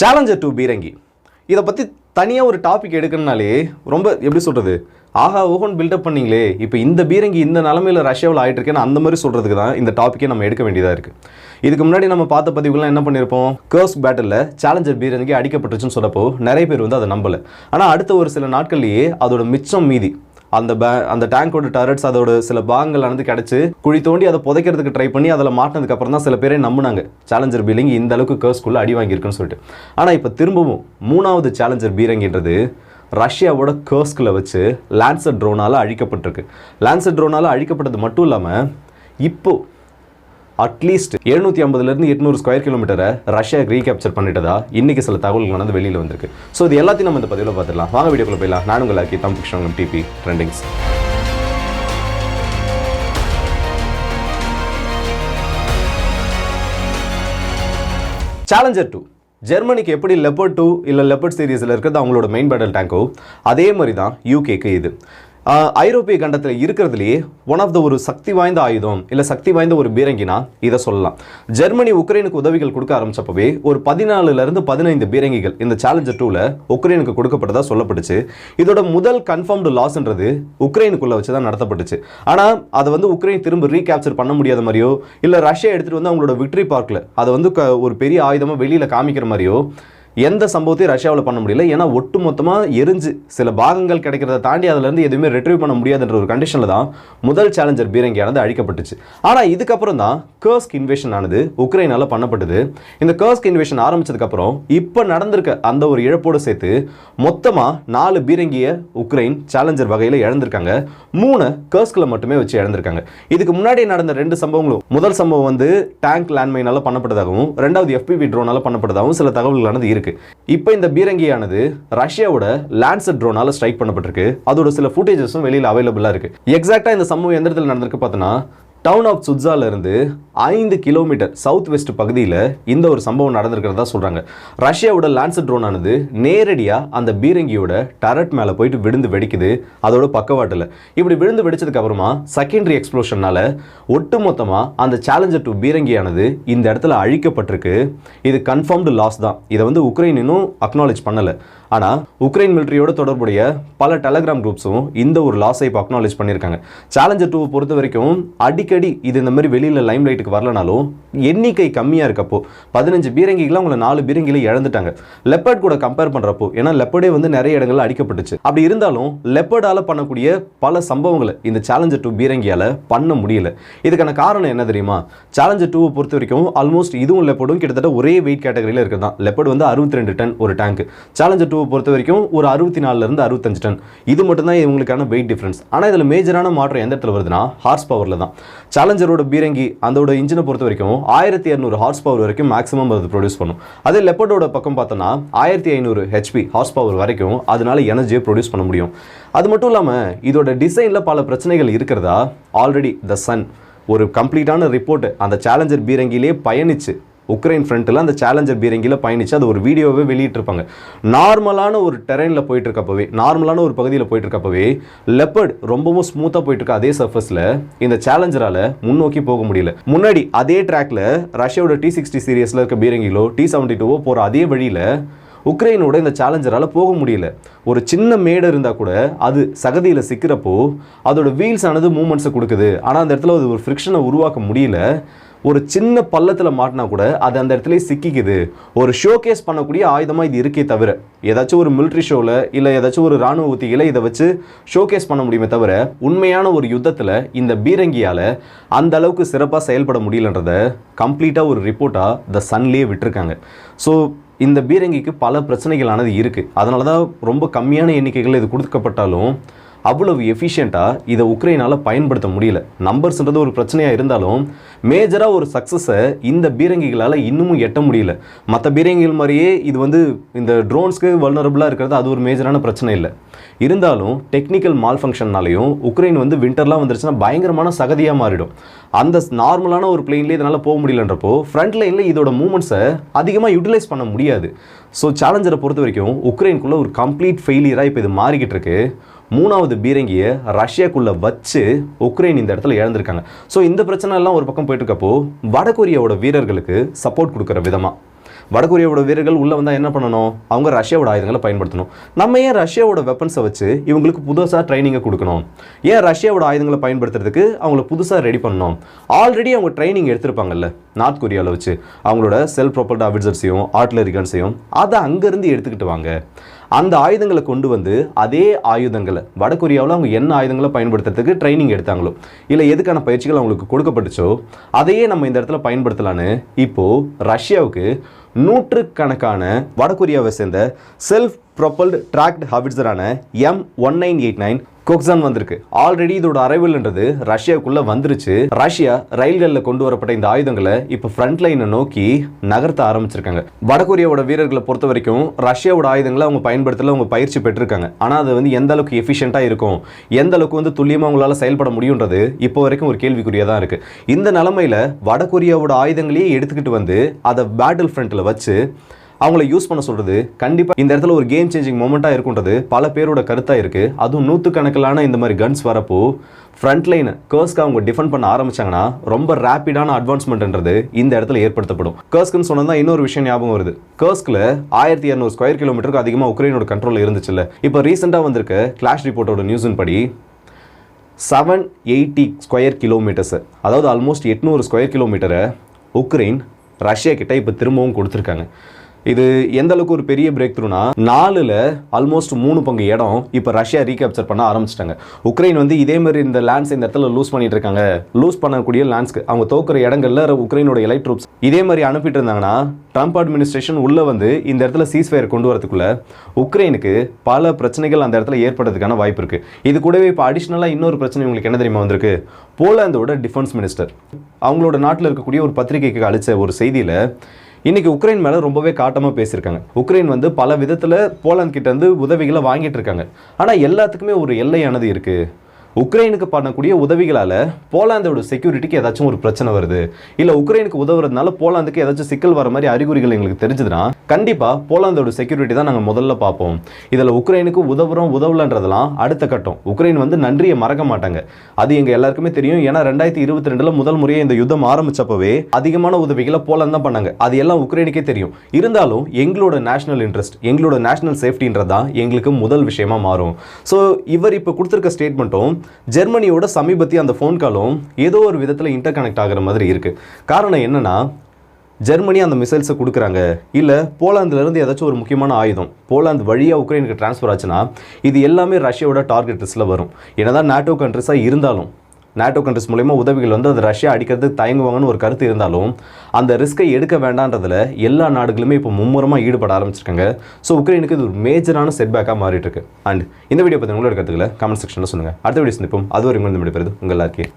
Challenger to பீரங்கி. இதை பற்றி தனியாக ஒரு டாபிக் எடுக்கணும்னாலே ரொம்ப எப்படி சொல்கிறது ஆஹா ஓஹோன் பில்டப் பண்ணீங்களே. இப்போ இந்த பீரங்கி இந்த நிலமையில் ரஷ்யாவில் ஆயிட்டு இருக்கேன்னு அந்த மாதிரி சொல்கிறதுக்கு தான் இந்த டாப்பிக்கே நம்ம எடுக்க வேண்டியதாக இருக்குது இதுக்கு முன்னாடி நம்ம பார்த்த பதிவுகள்லாம் என்ன பண்ணியிருப்போம் கர்ஸ் பேட்டில் சேலஞ்சர் பீரங்கி அடிக்கப்பட்டுச்சுன்னு சொல்லப்போ நிறைய பேர் வந்து அதை நம்பலை. ஆனால் அடுத்த ஒரு சில நாட்கள்லேயே அதோட மிச்சம் மீதி அந்த பே அந்த டேங்கோட டரட்ஸ் அதோட சில பாகங்கள் வந்து கிடச்சி குழி தோண்டி அதை புதைக்கிறதுக்கு ட்ரை பண்ணி அதில் மாட்டினதுக்கு அப்புறம் தான் சில பேரே நம்பினாங்க. சேலஞ்சர் பீலிங் இந்த அளவுக்கு கேர்ஸ்குள்ளே அடி வாங்கியிருக்குன்னு சொல்லிட்டு. ஆனால் இப்போ திரும்பவும் மூணாவது சேலஞ்சர் பீரங்கின்றது ரஷ்யாவோட கேர்ஸ்கில் வச்சு லான்சர் ட்ரோனால் அழிக்கப்பட்டிருக்கு. லான்சர் ட்ரோனால் அழிக்கப்பட்டது மட்டும் இல்லாமல் இப்போது அட்லீஸ்ட் எழுநூற்றி ஐம்பதுலேருந்து எட்நூறு ஸ்கொயர் கிலோமீட்டரை ரஷ்யா ரீகேப்சர் பண்ணிட்டதா? இன்னைக்கு சில தகவல்கள் வந்து வெளியில் வந்திருக்கு. ஸோ இது எல்லாத்தையும் நம்ம இந்த பதிவில் பார்த்துடலாம். வாங்க வீடியோக்குள்ள போயிடலாம். நான் உங்கள் லாக்கி தம் பிக்ஷன் டிபி ட்ரெண்டிங்ஸ் சேலஞ்சர் டூ ஜெர்மனிக்கு எப்படி லெப்பர்ட் டூ இல்லை லெப்பர்ட் சீரீஸில் இருக்கிறது அவங்களோட மெயின் பேட்டல் டேங்கோ அதே மாதிரி தான் யூகேக்கு இது. ஐரோப்பிய கண்டத்தில் இருக்கிறதுலேயே ஒன் ஆஃப் த ஒரு சக்தி வாய்ந்த ஆயுதம் இல்லை சக்தி வாய்ந்த ஒரு பீரங்கினா இதை சொல்லலாம். ஜெர்மனி உக்ரைனுக்கு உதவிகள் கொடுக்க ஆரம்பிச்சப்பவே ஒரு பதினாலுலேருந்து பதினைந்து பீரங்கிகள் இந்த சேலஞ்சர் டூவில் உக்ரைனுக்கு கொடுக்கப்பட்டதாக சொல்லப்பட்டுச்சு. இதோட முதல் கன்ஃபார்ம்டு லாஸ்ன்றது உக்ரைனுக்குள்ள வச்சு தான் நடத்தப்பட்டுச்சு. ஆனால் அதை வந்து உக்ரைன் திரும்ப ரீகேப்சர் பண்ண முடியாத மாதிரியோ இல்லை ரஷ்யா எடுத்துகிட்டு வந்து அவங்களோட விக்ட்ரி பார்க்கில் அதை வந்து க- ஒரு பெரிய ஆயுதமாக வெளியில் காமிக்கிற மாதிரியோ எந்த சம்பவத்தையும் ரஷ்யாவில் பண்ண முடியல. ஏன்னா ஒட்டு மொத்தமாக எரிஞ்சு சில பாகங்கள் கிடைக்கிறத தாண்டி அதுலேருந்து எதுவுமே ரெட்ரீவ் பண்ண முடியாதுன்ற ஒரு கண்டிஷனில் தான் முதல் சேலஞ்சர் பீரங்கியானது அழிக்கப்பட்டுச்சு. ஆனால் இதுக்கப்புறம் தான் கர்ஸ்க் இன்வேஷன் ஆனது உக்ரைனால் பண்ணப்பட்டது. இந்த கர்ஸ்க் இன்வேஷன் ஆரம்பிச்சதுக்கப்புறம் இப்போ நடந்திருக்க அந்த ஒரு இழப்போடு சேர்த்து மொத்தமாக நாலு பீரங்கியை உக்ரைன் சேலஞ்சர் வகையில் இழந்திருக்காங்க. மூணு கர்ஸ்கில் மட்டுமே வச்சு இழந்திருக்காங்க. இதுக்கு முன்னாடி நடந்த ரெண்டு சம்பவங்களும் முதல் சம்பவம் வந்து டேங்க் லேண்ட்மைனால் பண்ணப்பட்டதாகவும் ரெண்டாவது எஃபிபி ட்ரோனால் பண்ணப்பட்டதாகவும் சில தகவல்களானது இருக்கு. இப்போ இந்த பீரங்கியானது ரஷ்யாவோட லான்சர் ட்ரோனால ஸ்ட்ரைக் பண்ணப்பட்டிருக்கு. அதோட சில ஃபுட்டேஜஸும் வெளியில் அவைலபிளாக இருக்கு. எக்ஸாக்டாக இந்த சம்பவம் எந்த இடத்துல நடந்திருக்கு பார்த்தோன்னா டவுன் ஆஃப் சுட்ஸால இருந்து ஐந்து கிலோமீட்டர் சவுத் வெஸ்ட் பகுதியில் இந்த ஒரு சம்பவம் நடந்திருக்கிறதா சொல்கிறாங்க ரஷ்யாவோட லான்சர் ட்ரோன் ஆனது நேரடியாக அந்த பீரங்கியோட டரட் மேலே போயிட்டு விழுந்து வெடிக்குது. அதோட பக்கவாட்டில். இப்படி விழுந்து வெடிச்சதுக்கப்புறமா செகண்டரி செகண்டரி ஒட்டு ஒட்டுமொத்தமாக அந்த சேலஞ்சர் டூ பீரங்கியானது இந்த இடத்துல அழிக்கப்பட்டிருக்கு. இது கன்ஃபார்ம்டு லாஸ் தான். இதை வந்து உக்ரைன் இன்னும் அக்னாலேஜ் பண்ணலை. ஆனால் உக்ரைன் மிலிட்டரியோட தொடர்புடைய பல டெலகிராம் குரூப்ஸும் இந்த ஒரு லாஸை இப்போ அக்னாலேஜ் பண்ணியிருக்காங்க. சேலஞ்சர் டூவை பொறுத்த வரைக்கும் அடிக்கடி இது இந்த மாதிரி வெளியில் லைம் லைட்டுக்கு வரலனாலும் எண்ணிக்கை கம்மியாக இருக்கப்போ பதினஞ்சு பீரங்கிகளை அவங்கள நாலு பீரங்கிகளை இழந்துட்டாங்க. லெப்பர்ட் கூட கம்பேர் பண்ணுறப்போ ஏன்னா லெப்பர்டே வந்து நிறைய இடங்களில் அடிக்கப்பட்டுச்சு. அப்படி இருந்தாலும் லெப்பர்டால் பண்ணக்கூடிய பல சம்பவங்களை இந்த சேலஞ்சர் டூ பீரங்கியால் பண்ண முடியல. இதுக்கான காரணம் என்ன தெரியுமா? சேலஞ்சர் டூவை பொறுத்த வரைக்கும் ஆல்மோஸ்ட் இதுவும் லெப்பர்டும் கிட்டத்தட்ட ஒரே வெயிட் கேட்டகரியில் இருக்குது தான் லெப்பர்ட் வந்து அறுபத்தி ரெண்டு டன் ஒரு டேங்க் சேலஞ்சர் டூவை பொறுத்த வரைக்கும் ஒரு அறுபத்தி நாலுலேருந்து அறுபத்தஞ்சு டன். இது மட்டும்தான் இவங்களுக்கான வெயிட் டிஃப்ரென்ஸ் ஆனால் இதில் மேஜரான மாற்றம் எந்த இடத்துல வருதுன்னா ஹார்ஸ் பவரில் தான். சேலஞ்சரோட பீரங்கி அதோட இன்ஜினை பொறுத்த வரைக்கும் ஆயிரத்தி இரநூறு ஹார்ஸ் பவர் வரைக்கும் மேக்ஸிமம் அது ப்ரொடியூஸ் பண்ணும். அதே லெப்பர்டோட பக்கம் பார்த்தோன்னா ஆயிரத்தி ஐநூறு ஹெச்பி ஹார்ஸ் பவர் வரைக்கும் அதனால எனர்ஜியை ப்ரொடியூஸ் பண்ண முடியும். அது மட்டும் இல்லாமல் இதோட டிசைனில் பல பிரச்சனைகள் இருக்கிறதா? ஆல்ரெடி த சன் ஒரு கம்ப்ளீட்டான ரிப்போர்ட் அந்த சேலஞ்சர் பீரங்கிலே பயணிச்சு உக்ரைன் ஃப்ரண்ட்டில் அந்த சேலஞ்சர் பீரங்கியில் பயணித்து அது ஒரு வீடியோவே வெளியிட்டிருப்பாங்க. நார்மலான ஒரு டெரெயினில் போயிட்டுருக்கப்பவே நார்மலான ஒரு பகுதியில் போயிட்டுருக்கப்பவே லெப்பர்ட் ரொம்பவும் ஸ்மூத்தாக போயிட்டு அதே சர்ஃபஸில் இந்த சேலஞ்சரால் முன்னோக்கி போக முடியல. முன்னாடி அதே ட்ராக்ல ரஷ்யாவோட டி சிக்ஸ்டி சீரியஸில் இருக்க பீரங்கிலோ டி செவன்டி டூவோ போகிற அதே வழியில் உக்ரைனோட இந்த சேலஞ்சரால் போக முடியல. ஒரு சின்ன மேடு இருந்தால் கூட அது சகதியில் சிக்கிறப்போ அதோட வீல்ஸ் ஆனது மூமெண்ட்ஸை கொடுக்குது. ஆனால் அந்த இடத்துல அது ஒரு ஃப்ரிக்ஷனை உருவாக்க முடியல. ஒரு சின்ன பள்ளத்தில் மாட்டினா கூட அது அந்த இடத்துல சிக்கிக்குது. ஒரு ஷோகேஸ் பண்ணக்கூடிய ஆயுதமாக இது இருக்கே தவிர ஏதாச்சும் ஒரு மிலிட்ரி ஷோவில் இல்லை ஏதாச்சும் ஒரு ராணுவ உத்திகளை இதை வச்சு ஷோகேஸ் பண்ண முடியுமே தவிர உண்மையான ஒரு யுத்தத்தில் இந்த பீரங்கியால் அந்த அளவுக்கு சிறப்பாக செயல்பட முடியலன்றத கம்ப்ளீட்டாக ஒரு ரிப்போர்ட்டாக த சன்லேயே விட்டுருக்காங்க. ஸோ இந்த பீரங்கிக்கு பல பிரச்சனைகளானது இருக்குது அதனால தான் ரொம்ப கம்மியான எண்ணிக்கைகள் இது கொடுக்கப்பட்டாலும் அவ்வளவு எஃபிஷியண்ட்டாக இதை உக்ரைனால் பயன்படுத்த முடியல. நம்பர்ஸ்ன்றது ஒரு பிரச்சனையாக இருந்தாலும் மேஜராக ஒரு சக்ஸஸை இந்த பீரங்கிகளால் இன்னமும் எட்ட முடியல. மற்ற பீரங்கிகள் மாதிரியே இது வந்து இந்த ட்ரோன்ஸ்க்கு வல்னரபுளாக இருக்கிறது அது ஒரு மேஜரான பிரச்சனை இல்லை. இருந்தாலும் டெக்னிக்கல் மால் ஃபங்க்ஷன்னாலையும் உக்ரைன் வந்து விண்டர்லாம் வந்துருச்சுன்னா பயங்கரமான சகதியாக மாறிடும். அந்த நார்மலான ஒரு பிளெயின்லேயே இதனால் போக முடியலன்றப்போ ஃப்ரண்ட் லைனில் இதோட மூமெண்ட்ஸை அதிகமாக யூட்டிலைஸ் பண்ண முடியாது. ஸோ சேலஞ்சரை பொறுத்த வரைக்கும் உக்ரைனுக்குள்ளே ஒரு கம்ப்ளீட் ஃபெயிலியராக இப்போ இது மாறிக்கிட்டு இருக்கு. மூணாவது பீரங்கியை ரஷ்யாக்குள்ளே வச்சு உக்ரைன் இந்த இடத்துல இழந்திருக்காங்க. ஸோ இந்த பிரச்சனை எல்லாம் ஒரு பக்கம் போயிட்டு இருக்கப்போ வடகொரியாவோட வீரர்களுக்கு சப்போர்ட் கொடுக்குற விதமாக வடகொரியாவோட வீரர்கள் உள்ளே வந்தால் என்ன பண்ணணும்? அவங்க ரஷ்யாவோட ஆயுதங்களை பயன்படுத்தணும். நம்ம ஏன் ரஷ்யாவோட வெப்பன்ஸை வச்சு இவங்களுக்கு புதுசாக ட்ரைனிங்கை கொடுக்கணும்? ஏன் ரஷ்யாவோட ஆயுதங்களை பயன்படுத்துறதுக்கு அவங்கள புதுசாக ரெடி பண்ணணும்? ஆல்ரெடி அவங்க ட்ரைனிங் எடுத்திருப்பாங்கல்ல நார்த் கொரியாவில் வச்சு. அவங்களோட செல்ஃப் ப்ரொப்பல்ட் அபிசர்ஸையும் ஆர்ட்லரி கன்ஸையும் அதை அங்கேருந்து எடுத்துக்கிட்டு வாங்க. அந்த ஆயுதங்களை கொண்டு வந்து அதே ஆயுதங்களை வடகொரியாவில் அவங்க என்ன ஆயுதங்களை பயன்படுத்துறதுக்கு ட்ரைனிங் எடுத்தாங்களோ இல்லை எதுக்கான பயிற்சிகள் அவங்களுக்கு கொடுக்கப்பட்டுச்சோ அதையே நம்ம இந்த இடத்துல பயன்படுத்தலான்னு இப்போது ரஷ்யாவுக்கு நூற்றுக்கணக்கான வடகொரியாவை சேர்ந்த self propelled tracked ஹாபிட்ஸரான M one nine eight nine Koksan வந்திருக்கு. ஆல்ரெடி இதோட அரைவல்ன்றது ரஷ்யாவுக்குள்ள வந்துருச்சு. ரஷ்யா ரயில்களில் கொண்டு வரப்பட்ட இந்த ஆயுதங்களை இப்போ ஃப்ரண்ட் லைனை நோக்கி நகர்த்த ஆரம்பிச்சிருக்காங்க. வடகொரியாவோட வீரர்களை பொறுத்த வரைக்கும் ரஷ்யாவோட ஆயுதங்களை அவங்க பயன்படுத்தல அவங்க பயிற்சி பெற்றிருக்காங்க. ஆனால் அது வந்து எந்த அளவுக்கு எஃபிஷியண்ட்டாக இருக்கும் எந்த அளவுக்கு வந்து துல்லியமாக அவங்களால செயல்பட முடியுன்றது இப்போ வரைக்கும் ஒரு கேள்விக்குறியாக தான் இருக்கு. இந்த நிலமையில வடகொரியாவோட ஆயுதங்களையே எடுத்துக்கிட்டு வந்து அதை பேட்டில் ஃப்ரண்ட்டில் வச்சு அவங்கள யூஸ் பண்ண சொல்றது கண்டிப்பா இந்த இடத்துல ஒரு கேம் சேஞ்சிங் மூமெண்ட்டாக இருக்குன்றது பல பேரோட கருத்தா இருக்கு. அதுவும் நூற்றுக்கணக்கிலான இந்த மாதிரி கன்ஸ் வரப்போ ஃப்ரண்ட் லைன் கர்ஸ்க்கு அவங்க டிஃபெண்ட் பண்ண ஆரம்பிச்சாங்கன்னா ரொம்ப ரேப்பிடான அட்வான்ஸ்மெண்ட்ன்றது இந்த இடத்துல ஏற்படுத்தப்படும். கர்ஸ்க்குன்னு சொன்னதா இன்னொரு விஷயம் ஞாபகம் வருது. கர்ஸ்கில் ஆயிரத்தி இரநூறு ஸ்கொயர் கிலோமீட்டருக்கு அதிகமாக உக்ரைனோட கண்ட்ரோல் இருந்துச்சுல்ல. இப்போ ரீசெண்டாக வந்திருக்க கிளாஷ் ரிப்போர்ட்டோட நியூஸின் படி செவன் எயிட்டி ஸ்கொயர் கிலோமீட்டர்ஸ் அதாவது ஆல்மோஸ்ட் எட்நூறு ஸ்கொயர் கிலோமீட்டரை உக்ரைன் ரஷ்யா கிட்ட இப்போ திரும்பவும் கொடுத்துருக்காங்க. இது எந்த அளவுக்கு ஒரு பெரிய பிரேக் த்ரூனா நாலுல ஆல்மோஸ்ட் மூணு பங்கு இடம் இப்போ ரஷ்யா ரீகேப்சர் பண்ண ஆரம்பிச்சிட்டாங்க. உக்ரைன் வந்து இதே மாதிரி இந்த லேண்ட்ஸ் இந்த இடத்துல லூஸ் பண்ணிட்டு இருக்காங்க. லூஸ் பண்ணக்கூடிய லேண்ட்ஸ்க்கு அவங்க தோக்குற இடங்கள்ல உக்ரைனோட எலக்ட்ரூப்ஸ் இதே மாதிரி அனுப்பிட்டு இருந்தாங்கன்னா ட்ரம்ப் அட்மினிஸ்ட்ரேஷன் உள்ள வந்து இந்த இடத்துல சீஸ்ஃபயர் கொண்டு வரதுக்குள்ள உக்ரைனுக்கு பல பிரச்சனைகள் அந்த இடத்துல ஏற்படுறதுக்கான வாய்ப்பு இருக்கு. இது கூடவே இப்போ அடிஷ்னலாக இன்னொரு பிரச்சனை உங்களுக்கு என்ன தெரியுமா வந்திருக்கு? போலாந்தோட டிஃபென்ஸ் மினிஸ்டர் அவங்களோட நாட்டில் இருக்கக்கூடிய ஒரு பத்திரிகைக்கு அளித்த ஒரு செய்தியில் இன்னைக்கு உக்ரைன் மேலே ரொம்பவே காட்டமாக பேசியிருக்காங்க. உக்ரைன் வந்து பல விதத்தில் போலாந்து கிட்ட இருந்து உதவிகளை வாங்கிட்டு இருக்காங்க. ஆனால் எல்லாத்துக்குமே ஒரு எல்லையானது இருக்குது உக்ரைனுக்கு பண்ணக்கூடிய உதவிகளால் போலாந்தோட செக்யூரிட்டிக்கு ஏதாச்சும் ஒரு பிரச்சனை வருது. இல்லை உக்ரைனுக்கு உதவுறதுனால போலாந்துக்கு ஏதாச்சும் சிக்கல் வர மாதிரி அறிகுறிகள் எங்களுக்கு தெரிஞ்சதுன்னா கண்டிப்பாக போலாந்தோட செக்யூரிட்டி தான் நாங்கள் முதல்ல பார்ப்போம். இதில் உக்ரைனுக்கு உதவுறோம் உதவலன்றதெல்லாம் அடுத்த கட்டம். உக்ரைன் வந்து நன்றியை மறக்க மாட்டாங்க. அது எங்கள் எல்லாருக்குமே தெரியும். ஏன்னா ரெண்டாயிரத்தி இருபத்தி ரெண்டில் முதல் முறையாக இந்த யுத்தம் ஆரம்பித்தப்பவே அதிகமான உதவிகளை போலாந்து தான் பண்ணாங்க. அது எல்லாம் உக்ரைனுக்கே தெரியும். இருந்தாலும் எங்களோட நேஷனல் இன்ட்ரெஸ்ட் எங்களோட நேஷனல் சேஃப்டின்றது தான் எங்களுக்கு முதல் விஷயமா மாறும். ஸோ இவர் இப்போ கொடுத்துருக்க ஸ்டேட்மெண்ட்டும் ஜெர்மனியோட சமீபத்திய அந்த ஃபோன் காலும் ஏதோ ஒரு விதத்தில் இன்டர் கனெக்ட் ஆகிற மாதிரி இருக்குது காரணம் என்னென்னா ஜெர்மனி அந்த மிசைல்ஸை கொடுக்குறாங்க. இல்லை போலாந்துலேருந்து ஏதாச்சும் ஒரு முக்கியமான ஆயுதம் போலாந்து வழியாக உக்ரைனுக்கு ட்ரான்ஸ்ஃபர் ஆச்சுன்னா இது எல்லாமே ரஷ்யாவோட டார்கெட் லிஸ்ட்டில் வரும். என்னதான் நாட்டோ கண்ட்ரிஸாக இருந்தாலும் நாட்டோ கண்ட்ரிஸ் மூலயமா உதவிகள் வந்து அது ரஷ்யா அடிக்கிறதுக்கு தயங்குவாங்கன்னு ஒரு கருத்து இருந்தாலும் அந்த ரிஸ்க்கை எடுக்க வேண்டான்றதில் எல்லா நாடுகளுமே இப்போ மும்முரமாக ஈடுபட ஆரம்பிச்சிருக்காங்க. ஸோ உக்ரைனுக்கு இது ஒரு மேஜரான செட்பேக்காக மாறிட்டு இருக்கு. அண்ட் இந்த வீடியோ பற்றி உங்களோட கருத்துக்களை கமெண்ட் செக்ஷனில் சொல்லுங்கள் அடுத்த வீடியோ சந்திப்போம். அது வரைக்கும் இந்த வீடியோ பெறுது உங்கள் எல்லாருக்கே